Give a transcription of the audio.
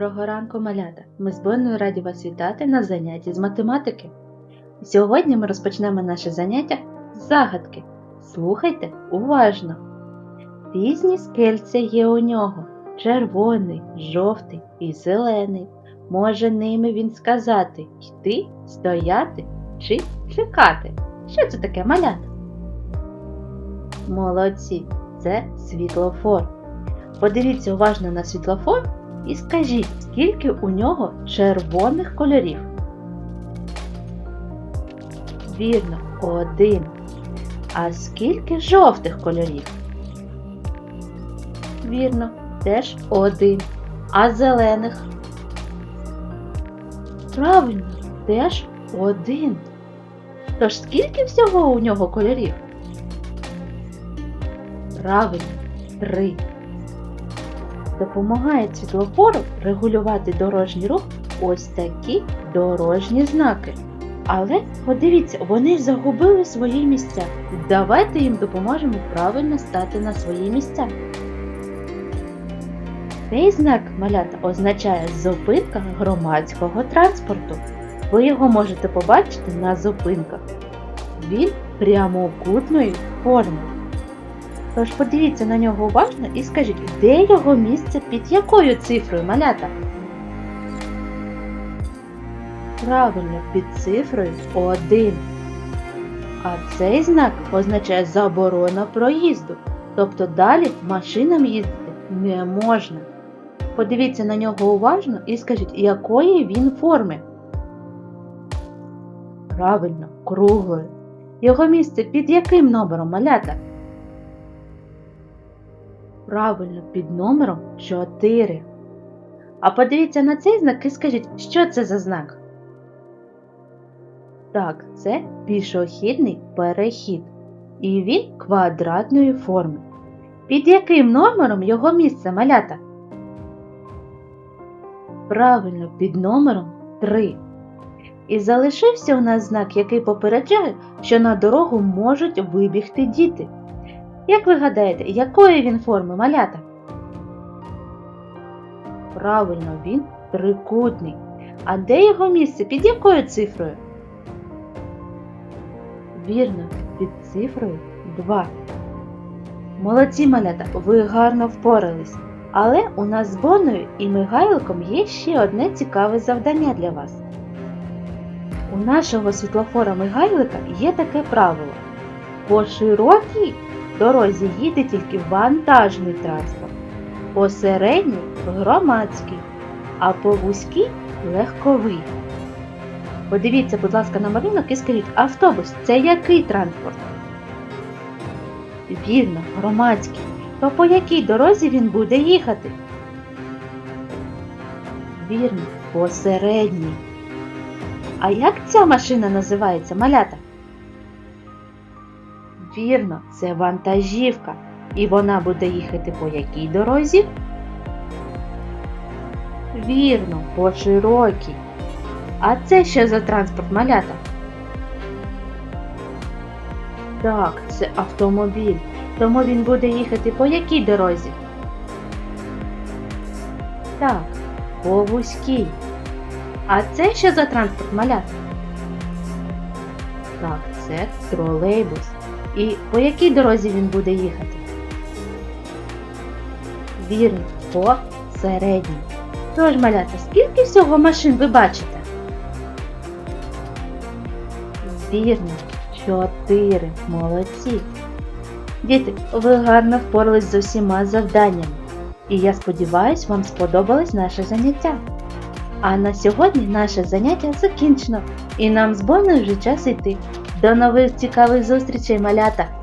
Доброго ранку, малята! Ми з Бонною раді вас вітати на занятті з математики. Сьогодні ми розпочнемо наше заняття з загадки. Слухайте уважно. Різні скельця є у нього: червоний, жовтий і зелений. Може ними він сказати йти, стояти чи чекати. Що це таке малята? Молодці, це світлофор. Подивіться уважно на світлофор і скажіть, скільки у нього червоних кольорів? Вірно, один. А скільки жовтих кольорів? Вірно, теж один. А зелених? Правильно, теж один. Тож скільки всього у нього кольорів? Правильно, три допомагає світлофору регулювати дорожній рух ось такі дорожні знаки. Але подивіться, вони загубили свої місця. Давайте їм допоможемо правильно стати на свої місця. Цей знак малята означає зупинка громадського транспорту. Ви його можете побачити на зупинках. Він прямокутної форми. Тож подивіться на нього уважно і скажіть, де його місце під якою цифрою малята? Правильно, під цифрою 1. А цей знак означає заборона проїзду. Тобто далі машинам їздити не можна. Подивіться на нього уважно і скажіть, якої він форми? Правильно, круглої. Його місце під яким номером малята? Правильно, під номером 4. А подивіться на цей знак і скажіть, що це за знак? Так, це пішохідний перехід. І він квадратної форми. Під яким номером його місце малята? Правильно, під номером 3. І залишився у нас знак, який попереджає, що на дорогу можуть вибігти діти. Як ви гадаєте, якої він форми малята? Правильно, він трикутний. А де його місце? Під якою цифрою? Вірно, під цифрою 2. Молодці малята, ви гарно впорались. Але у нас з Боною і Мигайликом є ще одне цікаве завдання для вас. У нашого світлофора Мигайлика є таке правило. По широкій дорозі їде тільки вантажний транспорт, по середній громадський, а по вузькій легковий. Подивіться, будь ласка, на малюнок і скажіть, автобус це який транспорт? Вірно, громадський. То по якій дорозі він буде їхати? Вірно, по середній. А як ця машина називається, малята? Вірно, це вантажівка. І вона буде їхати по якій дорозі? Вірно, по широкій. А це що за транспорт малята? Так, це автомобіль. Тому він буде їхати по якій дорозі? Так, по вузькій. А це що за транспорт малята? Так, це тролейбус. І по якій дорозі він буде їхати? Вірно, по середній. Тож, малята, скільки всього машин ви бачите? Вірно, чотири. Молодці. Діти, ви гарно впорались з усіма завданнями. І я сподіваюсь, вам сподобалось наше заняття. А на сьогодні наше заняття закінчено, і нам з Боною вже час йти. До нових цікавих зустрічей, малята!